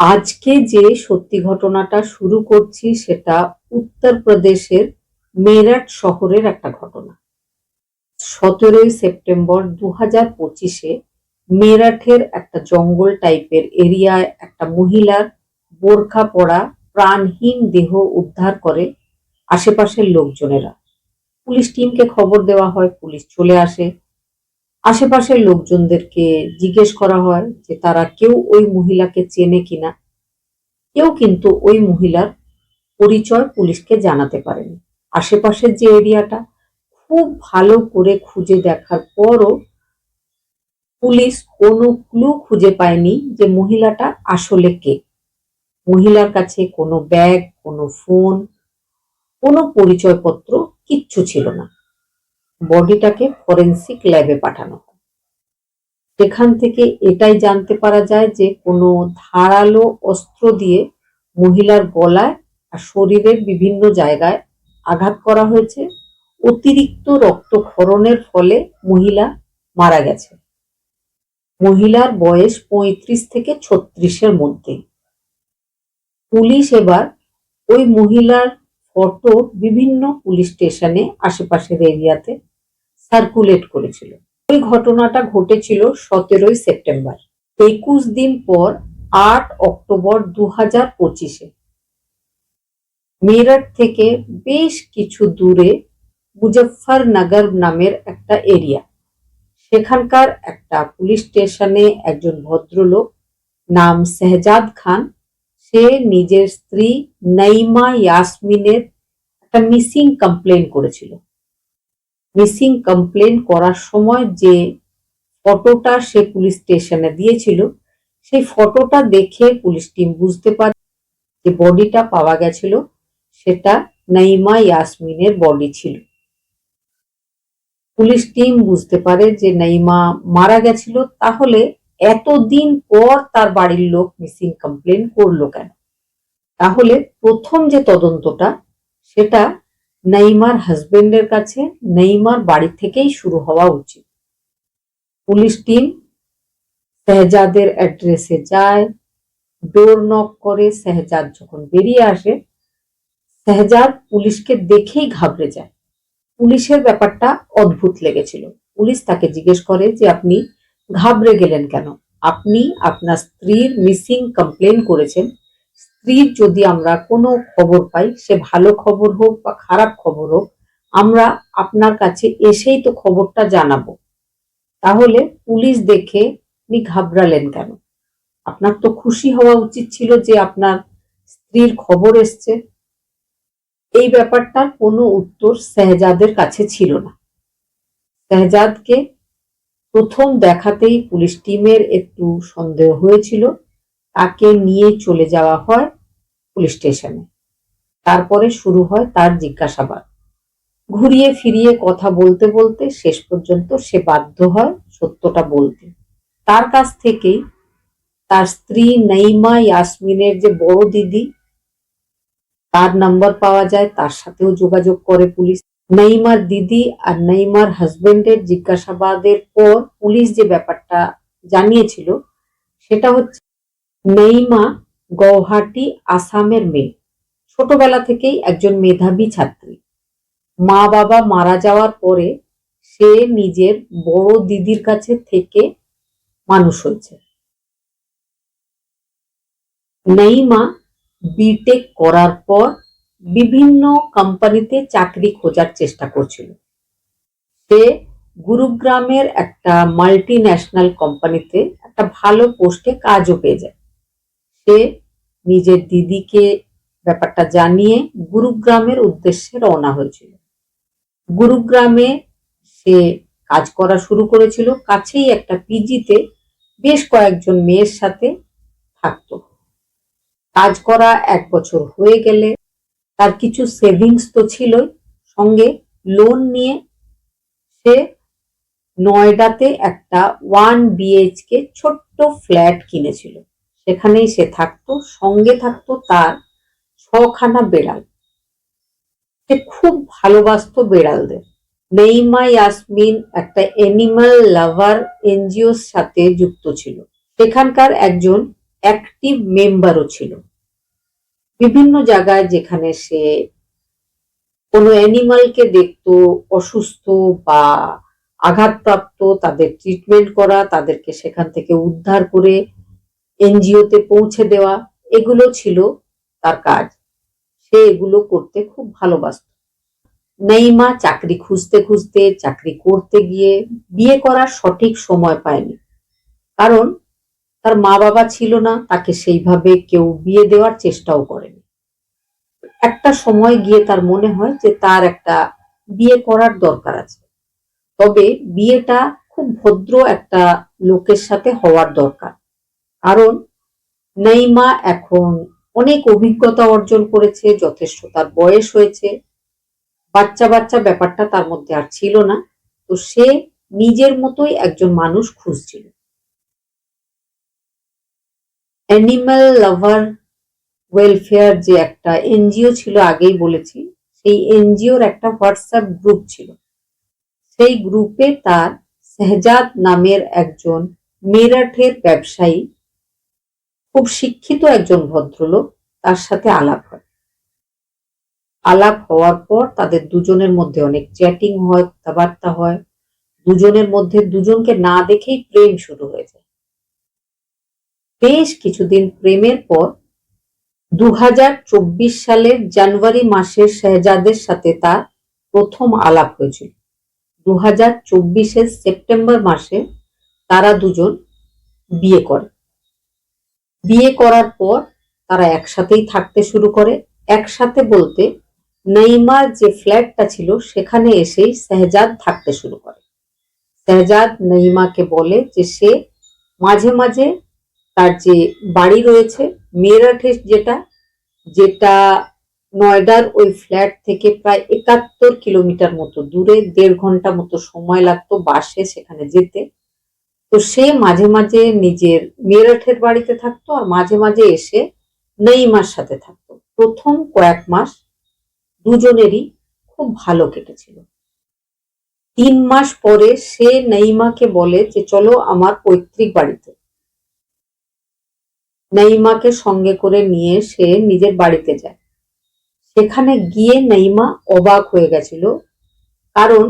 আজকে যে সত্যি ঘটনাটা শুরু করছি সেটা উত্তরপ্রদেশের মেরঠ শহরের একটা ঘটনা। সতেরোই সেপ্টেম্বর দু হাজার পঁচিশে মেরাঠের একটা জঙ্গল টাইপের এরিয়ায় একটা মহিলার বোরখা পড়া প্রাণহীন দেহ উদ্ধার করে আশেপাশের লোকজনেরা। পুলিশ টিমকে খবর দেওয়া হয়, পুলিশ চলে আসে। আশেপাশের লোকজনদেরকে জিজ্ঞেস করা হয় যে তারা কেউ ওই মহিলাকে চেনে কিনা। কেউ কিন্তু ওই মহিলার পরিচয় পুলিশকে জানাতে পারেনি। আশেপাশের যে এরিয়াটা খুব ভালো করে খুঁজে দেখার পরও পুলিশ কোনো ক্লু খুঁজে পায়নি যে মহিলাটা আসলে কে। মহিলার কাছে কোনো ব্যাগ, কোনো ফোন, কোনো পরিচয়পত্র কিচ্ছু ছিল না। বডিটাকে ফরেন্সিক ল্যাবে পাঠানো। সেখান থেকে এটাই জানতে পারা যায় যে কোনো ধারালো অস্ত্র দিয়ে মহিলার গলায় আর শরীরের বিভিন্ন জায়গায় আঘাত করা হয়েছে। অতিরিক্ত রক্তক্ষরণের ফলে মহিলা মারা গেছে। মহিলার বয়স পঁয়ত্রিশ থেকে ছত্রিশের মধ্যে। পুলিশ এবার ওই মহিলার ফটো বিভিন্ন পুলিশ স্টেশনে, আশেপাশের এরিয়াতে সার্কুলেট করেছিল। ওই ঘটনাটা ঘটেছিল সতেরোই সেপ্টেম্বর। একুশ দিন পর আট অক্টোবর দু হাজার পঁচিশে। মেরঠ থেকে বেশ কিছু দূরে মুজফ্ফরনগর নামের একটা এরিয়া। সেখানকার একটা পুলিশ স্টেশনে একজন ভদ্রলোক নাম শেহজাদ খান। সে নিজের স্ত্রী নাইমা ইয়াসমিনের একটা মিসিং কমপ্লেন করেছিল। মিসিং কমপ্লেন করার সময় যে ফটোটা সে পুলিশ স্টেশনে দিয়েছিল, সেই ফটোটা দেখে পুলিশ টিম বুঝতে পারে যে বডিটা পাওয়া গেছিল, সেটা নাইমা ইয়াসমিনের বডি ছিল। পুলিশ টিম বুঝতে পারে যে নাইমা মারা গেছিল, তাহলে এতদিন পর তার বাড়ির লোক মিসিং কমপ্লেন করল কেন? তাহলে প্রথম যে তদন্তটা, সেটা নাইমার হাজবেন্ডের কাছে নাইমার বাড়ি থেকেই শুরু হওয়া উচিত। পুলিশ টিম শেহজাদের অ্যাড্রেসে যায়, ডোর নক করে শেহজাদ যখন বেরিয়ে আসে, শেহজাদ পুলিশকে দেখেই ঘাবড়ে যায়। পুলিশের ব্যাপারটা অদ্ভুত লেগেছিল। পুলিশ তাকে জিজ্ঞেস করে যে, আপনি ঘাবড়ে গেলেন কেন? আপনি আপনার স্ত্রীর মিসিং কমপ্লেন করেছেন। স্ত্রীর যদি আমরা কোনো খবর পাই, সে ভালো খবর হোক বা খারাপ খবর হোক, আমরা আপনার কাছে এসেই তো খবরটা জানাব। তাহলে পুলিশ দেখে আপনি ঘাবড়ালেন কেন? আপনার তো খুশি হওয়া উচিত ছিল যে আপনার স্ত্রীর খবর এসছে। এই ব্যাপারটার কোনো উত্তর শেহজাদের কাছে ছিল না। শেহজাদকে প্রথম দেখাতেই পুলিশ টিমের একটু সন্দেহ হয়েছিল। তাকে নিয়ে চলে যাওয়া হয় পুলিশ স্টেশনে। তারপরে শুরু হয় তার জিজ্ঞাসাবাদ। ঘুরিয়ে ফিরিয়ে কথা বলতে বলতে শেষ পর্যন্ত সে বাধ্য হয় সত্যটা বলতে। তার কাছ থেকেই তার স্ত্রী নাইমা ইয়াসমিনের যে বড় দিদি, তার নাম্বার পাওয়া যায়, তার সাথেও যোগাযোগ করে পুলিশ। নাইমার দিদি আর নাইমার হাজবেন্ডের জিজ্ঞাসাবাদের পর পুলিশ যে ব্যাপারটা জানিয়েছিল, সেটা হচ্ছে নেইমা গৌহাটি, আসামের মেয়ে। ছোটবেলা থেকেই একজন মেধাবী ছাত্রী। মা বাবা মারা যাওয়ার পরে সে নিজের বড় দিদির কাছে থেকে মানুষ হয়েছে। নেইমা বিটেক করার পর বিভিন্ন কোম্পানিতে চাকরি খোঁজার চেষ্টা করছিল। সে গুরুগ্রামের একটা মাল্টি ন্যাশনাল কোম্পানিতে একটা ভালো পোস্টে কাজও পেয়ে যায়। সে নিজের দিদিকে ব্যাপারটা জানিয়ে গুরুগ্রামের উদ্দেশ্যে রওনা হয়েছিল। গুরুগ্রামে সে কাজ করা শুরু করেছিল। কাছেই একটা পিজিতে বেশ কয়েকজন মেয়ের সাথে থাকতো। কাজ করা এক বছর হয়ে গেলে তার কিছু সেভিংস তো ছিলই। সঙ্গে লোন নিয়ে সে নয়ডাতে একটা ওয়ান বিএইচকে ছোট্ট ফ্ল্যাট কিনেছিল। সেখানেই সে থাকতো, সঙ্গে থাকতো তার ছখানা বেড়াল। সে খুব ভালোবাসতো বেড়ালদের। নেইমা ইয়াসমিন একটা অ্যানিমাল লাভার এনজিওর সাথে যুক্ত ছিল। সেখানকার একজন অ্যাক্টিভ মেম্বারও ছিল। বিভিন্ন জায়গায় যেখানে সে কোনো অ্যানিমালকে দেখত, অসুস্থ বা আঘাতপ্রাপ্ত, তাদের ট্রিটমেন্ট করা, তাদেরকে সেখান থেকে উদ্ধার করে এনজিওতে পৌঁছে দেওয়া, এগুলো ছিল তার কাজ। সে এগুলো করতে খুব ভালোবাসত। নেইমা চাকরি খুঁজতে খুঁজতে, চাকরি করতে গিয়ে বিয়ে করার সঠিক সময় পায়নি। কারণ তার মা বাবা ছিল না, তাকে সেইভাবে কেউ বিয়ে দেওয়ার চেষ্টাও করেনি। একটা সময় গিয়ে তার মনে হয় যে তার একটা বিয়ে করার দরকার আছে। তবে বিয়েটা খুব ভদ্র একটা লোকের সাথে হওয়ার দরকার। কারণ নেইমা এখন অনেক অভিজ্ঞতা অর্জন করেছে, যথেষ্ট তার বয়স হয়েছে। বাচ্চা বাচ্চা ব্যাপারটা তার মধ্যে আর ছিল না। তো সে নিজের মতোই একজন মানুষ খুঁজছিল। অ্যানিম্যাল লাভার ওয়েলফেয়ার যে একটা এনজিও ছিল, আগেই বলেছি, সেই এনজিওর একটা হোয়াটসঅ্যাপ গ্রুপ ছিল। সেই গ্রুপে তার শেহজাদ নামের একজন মেরাঠের ব্যবসায়ী খুব শিক্ষিত একজন ভদ্রলোক তার সাথে আলাপ হয়। আলাপ হওয়ার পর তাদের দুজনের মধ্যে অনেক চ্যাটিং হয়, কথাবার্তা হয়। দুজনের মধ্যে দুজনকে না দেখেই প্রেম শুরু হয়ে যায়। বেশ কিছুদিন প্রেমের পর দু হাজার চব্বিশ সালের জানুয়ারি মাসে শেহজাদের সাথে তার প্রথম আলাপ হয়েছিল। দু হাজার সেপ্টেম্বর মাসে তারা দুজন বিয়ে করে। বিয়ে করার পর তারা একসাথেই থাকতে শুরু করে। একসাথে বলতে নেইমার যে ফ্ল্যাটটা ছিল, সেখানে এসেই শেহজাদ থাকতে শুরু করে। শেহজাদ নেইমাকে বলে যে সে মাঝে মাঝে তার যে বাড়ি রয়েছে মেরাঠে যেটা যেটা নয়ডার ওই ফ্ল্যাট থেকে প্রায় একাত্তর কিলোমিটার মতো দূরে, দেড় ঘণ্টা মতো সময় লাগতো বাসে সেখানে যেতে। তো সে মাঝে মাঝে নিজের মেরঠের বাড়িতে থাকতো আর মাঝে মাঝে এসে নেইমার সাথে থাকতো। প্রথম কয়েক মাস দুজনেরই খুব ভালো কেটেছিল। তিন মাস পরে সে নেইমাকে বলে যে, চলো আমার পৈতৃক বাড়িতে। নেইমাকে সঙ্গে করে নিয়ে সে নিজের বাড়িতে যায়। সেখানে গিয়ে নেইমা অবাক হয়ে গেছিল। কারণ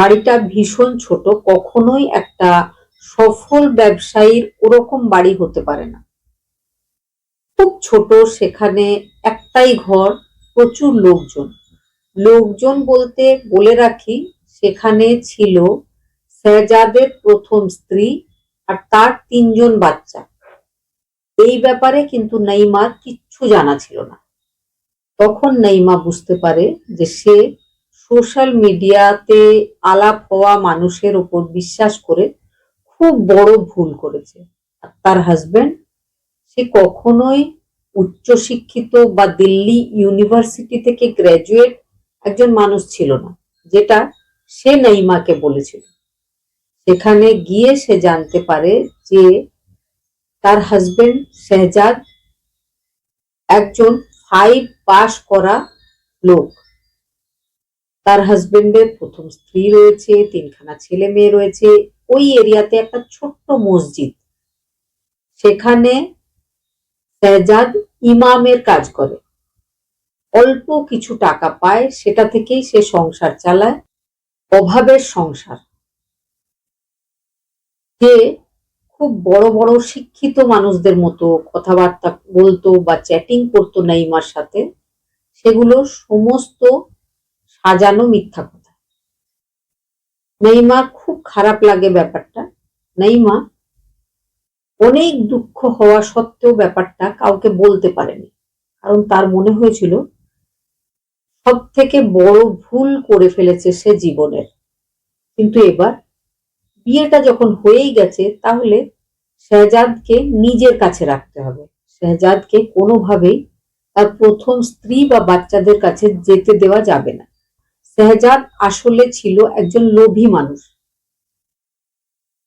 বাড়িটা ভীষণ ছোট, কখনোই একটা সফল ব্যবসায়ীর ওরকম বাড়ি হতে পারে না। খুব ছোট, সেখানে একটাই ঘর, প্রচুর লোকজন। লোকজন বলতে বলে রাখি, সেখানে ছিল শেহজাদের প্রথম স্ত্রী আর তার তিনজন বাচ্চা। এই ব্যাপারে কিন্তু নেইমার কিচ্ছু জানা ছিল না। তখন নেইমা বুঝতে পারে যে সে সোশ্যাল মিডিয়াতে আলাপ হওয়া মানুষের ওপর বিশ্বাস করে খুব বড় ভুল করেছে। আর তার হাজবেন্ড সে কখনোই উচ্চশিক্ষিত বা দিল্লি ইউনিভার্সিটি থেকে গ্র্যাজুয়েট একজন মানুষ ছিল না, যেটা সে নাইমাকে বলেছিল। সেখানে গিয়ে সে জানতে পারে যে তার হাজবেন্ড শেহজাদ একজন ফাইভ পাস করা লোক। তার হাজবেন্ডের প্রথম স্ত্রী রয়েছে, তিনখানা ছেলে মেয়ে রয়েছে। ওই এরিয়াতে একটা ছোট্ট মসজিদ। সেখানে শেহজাদ ইমামের কাজ করে। অল্প কিছু টাকা পায়, সেটা থেকেই সে সংসার চালায়। অভাবের সংসার। যে খুব বড় বড় শিক্ষিত মানুষদের মতো কথাবার্তা বলতো বা চ্যাটিং করতো নাইমার সাথে। সেগুলো সমস্ত সাজানো মিথ্যা কথা। নেইমার খুব খারাপ লাগে ব্যাপারটা। নেইমা অনেক দুঃখ হওয়া সত্ত্বেও ব্যাপারটা কাউকে বলতে পারেনি। কারণ তার মনে হয়েছিল সব থেকে বড় ভুল করে ফেলেছে সে জীবনের। কিন্তু এবার বিয়েটা যখন হয়েই গেছে, তাহলে শেহজাদকে নিজের কাছে রাখতে হবে। শেহজাদকে কোনোভাবেই তার প্রথম স্ত্রী বা বাচ্চাদের কাছে যেতে দেওয়া যাবে না। শেহজাদ আসলে ছিল একজন লোভী মানুষ।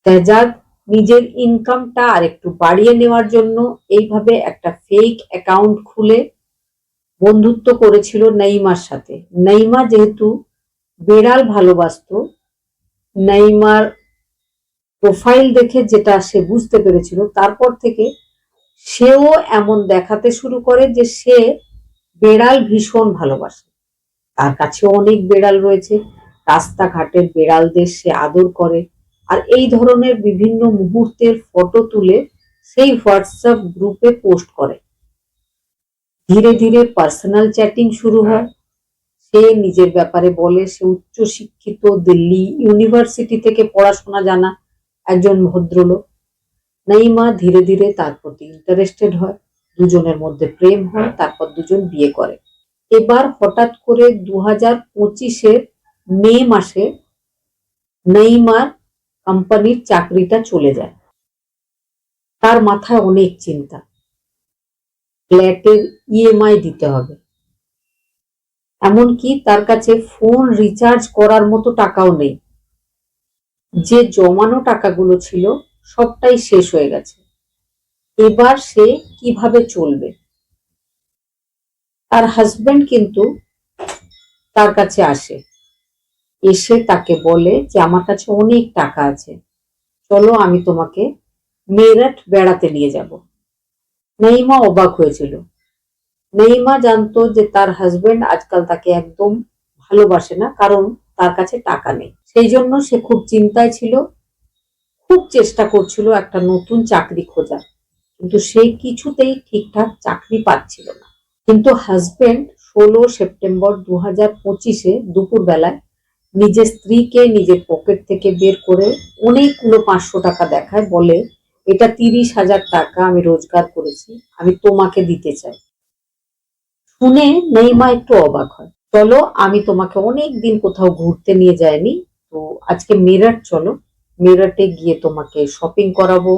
শেহজাদ নিজের ইনকামটা আর একটু বাড়িয়ে নেওয়ার জন্য এইভাবে একটা ফেক অ্যাকাউন্ট খুলে বন্ধুত্ব করেছিল নেইমার সাথে। নেইমা যেহেতু বেড়াল ভালোবাসত, নেইমার প্রোফাইল দেখে যেটা সে বুঝতে পেরেছিল, তারপর থেকে সেও এমন দেখাতে শুরু করে যে সে বেড়াল ভীষণ ভালোবাসে। তার কাছে অনেক বেড়াল রয়েছে। রাস্তাঘাটের বেড়ালদের সে আদর করে। আর এই ধরনের বিভিন্ন মুহূর্তের ফটো তুলে সেই হোয়াটসঅ্যাপ গ্রুপে পোস্ট করে। ধীরে ধীরে পার্সোনাল চ্যাটিং শুরু হয়। সে নিজের ব্যাপারে বলে, সে উচ্চ শিক্ষিত দিল্লি ইউনিভার্সিটি থেকে পড়াশোনা জানা একজন ভদ্রলোক। নাইমা ধীরে ধীরে তার প্রতি ইন্টারেস্টেড হয়। দুজনের মধ্যে প্রেম হয়, তারপর দুজন বিয়ে করে। এবার হঠাৎ করে দু হাজার পঁচিশের মে মাসে নেইমার কোম্পানির চাকরিটা চলে যায়। তার মাথায় অনেক চিন্তা। ফ্ল্যাটের ইএমআই দিতে হবে। এমনকি তার কাছে ফোন রিচার্জ করার মতো টাকাও নেই। যে জমানো টাকাগুলো ছিল সবটাই শেষ হয়ে গেছে। এবার সে কীভাবে চলবে? তার হাজবেন্ড কিন্তু তার কাছে আসে। এসে তাকে বলে যে, আমার কাছে অনেক টাকা আছে। চলো আমি তোমাকে মেরঠ বেড়াতে নিয়ে যাব। নেইমা অবাক হয়েছিল। নেইমা জানতো যে তার হাজবেন্ড আজকাল তাকে একদম ভালোবাসে না, কারণ তার কাছে টাকা নেই। সেই জন্য সে খুব চিন্তায় ছিল, খুব চেষ্টা করছিল একটা নতুন চাকরি খোঁজার। কিন্তু সে কিছুতেই ঠিকঠাক চাকরি পাচ্ছিল না। কিন্তু হাজবেন্ড ষোলো সেপ্টেম্বর দু হাজার পঁচিশে দুপুর বেলায় নিজের স্ত্রীকে নিজের পকেট থেকে বের করে অনেকগুলো পাঁচশো টাকা দেখায়, বলে, এটা তিরিশ হাজার টাকা আমি রোজগার করেছি, আমি তোমাকে দিতে চাই। শুনে নেইমা একটু অবাক হয়। চলো, আমি তোমাকে অনেক দিন কোথাও ঘুরতে নিয়ে যাইনি, তো আজকে মেরঠ চলো। মেরঠে গিয়ে তোমাকে শপিং করাবো,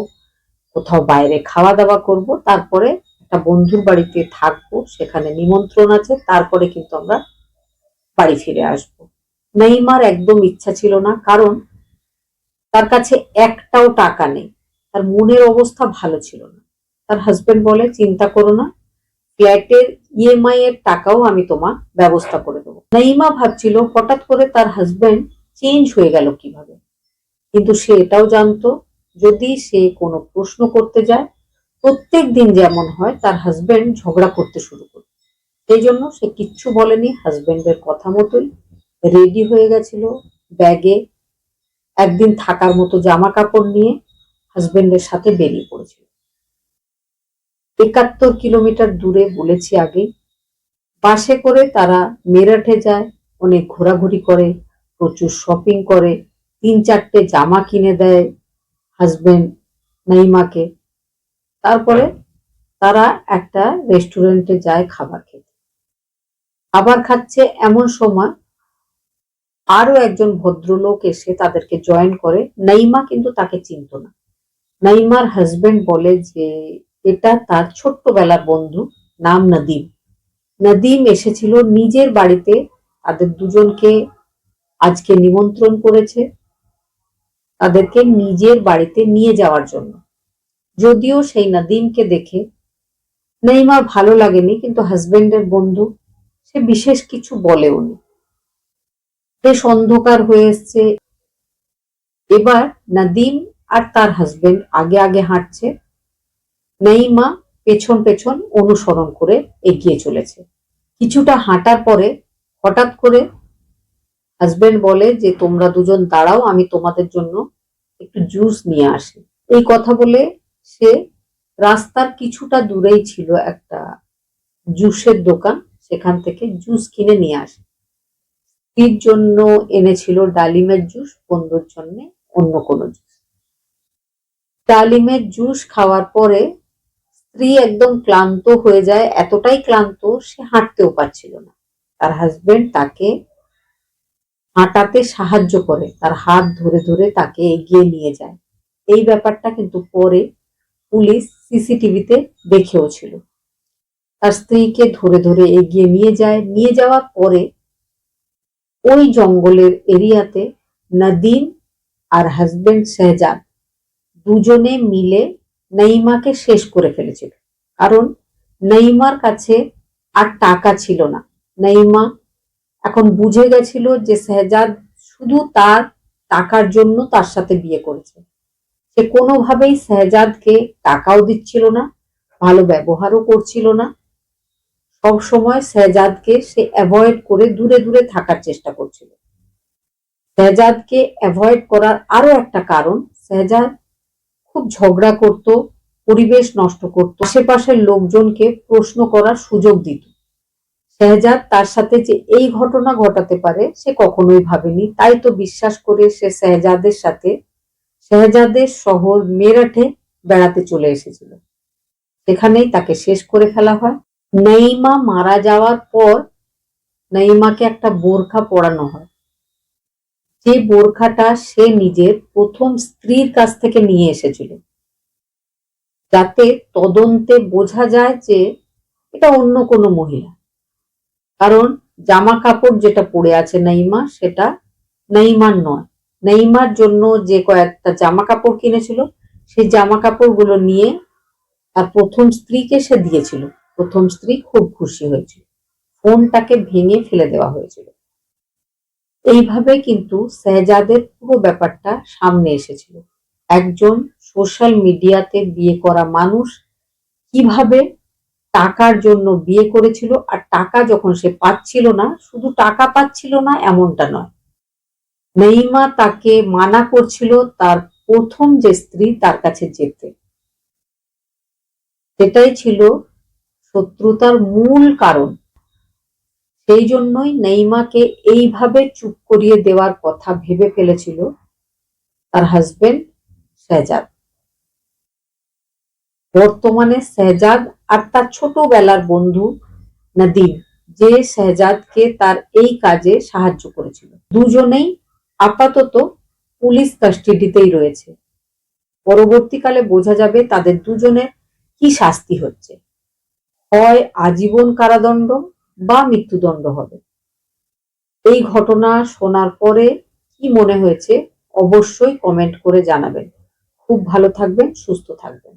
কোথাও বাইরে খাওয়া দাওয়া করব, তারপরে একটা বন্ধুর বাড়িতে থাকব, সেখানে নিমন্ত্রণ আছে, তারপরে কিন্তু আমরা বাড়ি ফিরে আসব। নেইমার একদম ইচ্ছা ছিল না, কারণ তার কাছে একটাও টাকা নেই। তার মনের অবস্থা ভালো ছিল না। তার হাজবেন্ড বলে, চিন্তা করো না, ফ্ল্যাটের ইএমআই এর টাকাও আমি তোমার ব্যবস্থা করে দেবো। নাইমা ভাবছিল, হঠাৎ করে তার হাজবেন্ড চেঞ্জ হয়ে গেল কীভাবে? কিন্তু সে এটাও জানতো, যদি সে কোনো প্রশ্ন করতে যায় প্রত্যেক দিন যেমন হয়, তার হাজবেন্ড ঝগড়া করতে শুরু করবে সেই জন্য সে কিচ্ছু বলেনি হাজবেন্ডের কথা মতোই। রেডি হয়ে গেছিল ব্যাগে একদিন থাকার মতো জামা কাপড় নিয়ে হাজবেন্ডের সাথে বেরিয়ে পড়েছিল। একাত্তর কিলোমিটার দূরে বলেছি আগে, বাসে করে তারা মেরাঠে যায়, অনেক ঘোরাঘুরি করে, প্রচুর শপিং করে, তিন চারটে জামা কিনে দেয় হাজবেন্ড নাইমাকে। তারপরে তারা একটা রেস্টুরেন্টে যায় খাবার খেতে। খাবার খাচ্ছে এমন সময় আরও একজন ভদ্রলোক এসে তাদেরকে জয়েন করে। নাইমা কিন্তু তাকে চিনত না। নাইমার হাজবেন্ড বলে যে, এটা তার ছোট্টবেলার বন্ধু, নাম নদীম। নদীম এসেছিল নিজের বাড়িতে, তাদের দুজনকে আজকে নিমন্ত্রণ করেছে, তাদেরকে নিজের বাড়িতে নিয়ে যাওয়ার জন্য। যদিও সেই নদীমকে দেখে নেইমার ভালো লাগেনি, কিন্তু হাজবেন্ডের বন্ধু সে বিশেষ কিছু বলেও নি। বেশ অন্ধকার হয়ে এসছে। এবার নদীম আর তার হাজবেন্ড আগে আগে হাঁটছে। নেইমা পেছন পেছন অনুসরণ করে এগিয়ে চলেছে। কিছুটা হাঁটার পরে হঠাৎ করে হাজবেন্ড বলে যে, তোমরা দুজন দাঁড়াও, আমি তোমাদের জন্য একটু জুস নিয়ে আসি। এই কথা বলে সে রাস্তার কিছুটা দূরেই ছিল একটা জুসের দোকান। সেখান থেকে জুস কিনে নিয়ে আসে। স্ত্রীর জন্য এনেছিল ডালিমের জুস, বন্ধুর জন্য অন্য কোনো জুস। ডালিমের জুস খাওয়ার পরে স্ত্রী একদম ক্লান্ত হয়ে যায়। এতটাই ক্লান্ত সে হাঁটতেও পারছিল না। তার হাজবেন্ড তাকে হাঁটাতে সাহায্য করে। তার হাত ধরে ধরে তাকে এগিয়ে নিয়ে যায়। এই ব্যাপারটা কিন্তু পরে পুলিশ সিসিটিভিতে দেখেও ছিল। তার স্ত্রীকে ধরে ধরে এগিয়ে নিয়ে যায়। নিয়ে যাওয়ার পরে ওই জঙ্গলের এরিয়াতে নদীম আর হাজবেন্ড শেহজাদ দুজনে মিলে নঈমাকে শেষ করে ফেলেছিল। কারণ নঈমার কাছে আর টাকা ছিল না। নঈমা এখন বুঝে গেছিল যে শেহজাদ শুধু তার টাকার জন্য তার সাথে বিয়ে করেছে। সে কোনোভাবেই শেহজাদকে টাকাও দিচ্ছিল না, ভালো ব্যবহারও করছিল না। সব সময় শেহজাদকে সে অ্যাভয়েড করে দূরে দূরে থাকার চেষ্টা করছিল। শেহজাদকে অ্যাভয়েড করার আরও একটা কারণ শেহজাদ খুব ঝগড়া করত, পরিবেশ নষ্ট করত, আশেপাশের লোকজনকে প্রশ্ন করার সুযোগ দিত। শেহজাদ তার সাথে যে এই ঘটনা ঘটাতে পারে সে কখনোই ভাবেনি, তাই তো বিশ্বাস করে সে শেহজাদের সাথে শেহজাদের শহর মেরাঠে বেড়াতে চলে এসেছিল। সেখানেই তাকে শেষ করে ফেলা হয়। নেইমা মারা যাওয়ার পর নেইমাকে একটা বোরখা পরানো হয়। যে বোরখাটা সে নিজের প্রথম স্ত্রীর কাছ থেকে নিয়ে এসেছিল। যাতে তদন্তে বোঝা যায় যে এটা অন্য কোনো মহিলা। কারণ জামা কাপড় যেটা পরে আছে নাইমা, সেটা নেইমার নয়। নেইমার জন্য যে কয়েকটা জামা কাপড় কিনেছিল, সেই জামা কাপড়গুলো নিয়ে তার প্রথম স্ত্রীকে সে দিয়েছিল। প্রথম স্ত্রী খুব খুশি হয়েছিল। ফোনটাকে ভেঙে ফেলে দেওয়া হয়েছিল। এইভাবে কিন্তু শেহজাদের পুরো ব্যাপারটা সামনে এসেছিল। একজন সোশ্যাল মিডিয়াতে বিয়ে করা মানুষ কীভাবে টাকার জন্য বিয়ে করেছিল আর টাকা যখন সে পাচ্ছিল না, শুধু টাকা পাচ্ছিল না, এমনটা নয়। নেইমা তাকে মানা করছিল তার প্রথম যে স্ত্রী তার কাছে যেতে। সেটাই ছিল শত্রুতার মূল কারণ। সেই জন্যই নেইমাকে এইভাবে চুপ করিয়ে দেওয়ার কথা ভেবে ফেলেছিল তার হাজবেন্ড শেহজাদ। বর্তমানে শেহজাদ আর তার ছোটবেলার বন্ধু নাদিম, যে শেহজাদকে তার এই কাজে সাহায্য করেছিল। দুজনেই আপাতত পুলিশ কাস্টাডিতেই রয়েছে। পরবর্তীকালে বোঝা যাবে তাদের দুজনের কি শাস্তি হচ্ছে। হয় আজীবন কারাদণ্ড বা মৃত্যুদণ্ড হবে। এই ঘটনা শোনার পরে কি মনে হয়েছে অবশ্যই কমেন্ট করে জানাবেন। খুব ভালো থাকবেন, সুস্থ থাকবেন।